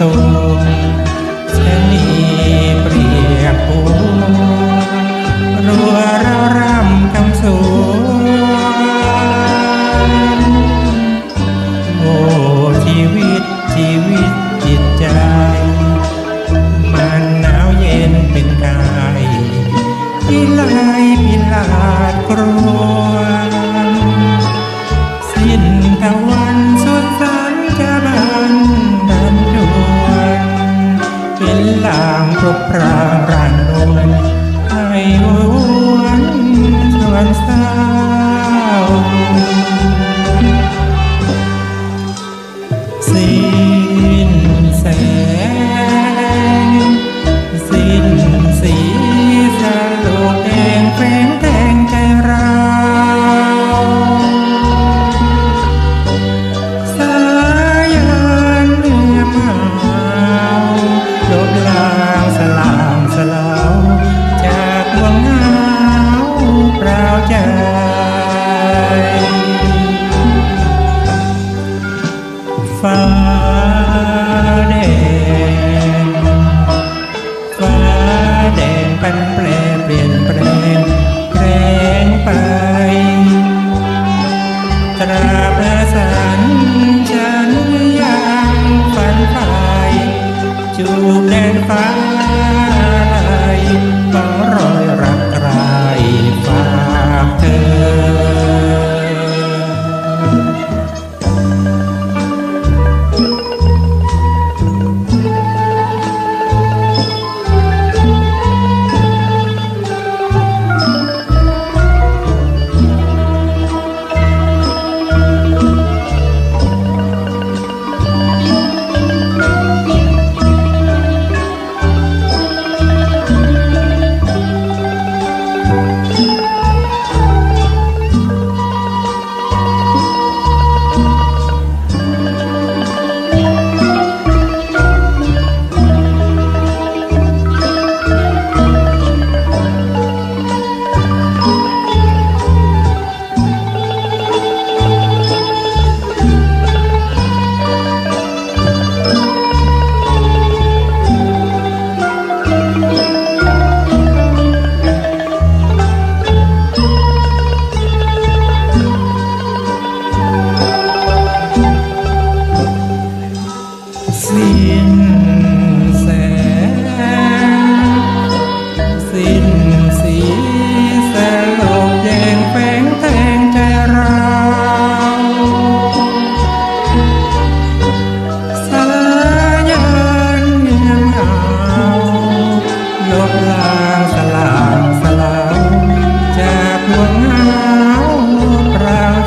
ตงชะนีเปรียบปูรัวเรารำคำสู ครบพระ ฟ้า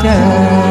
Yeah.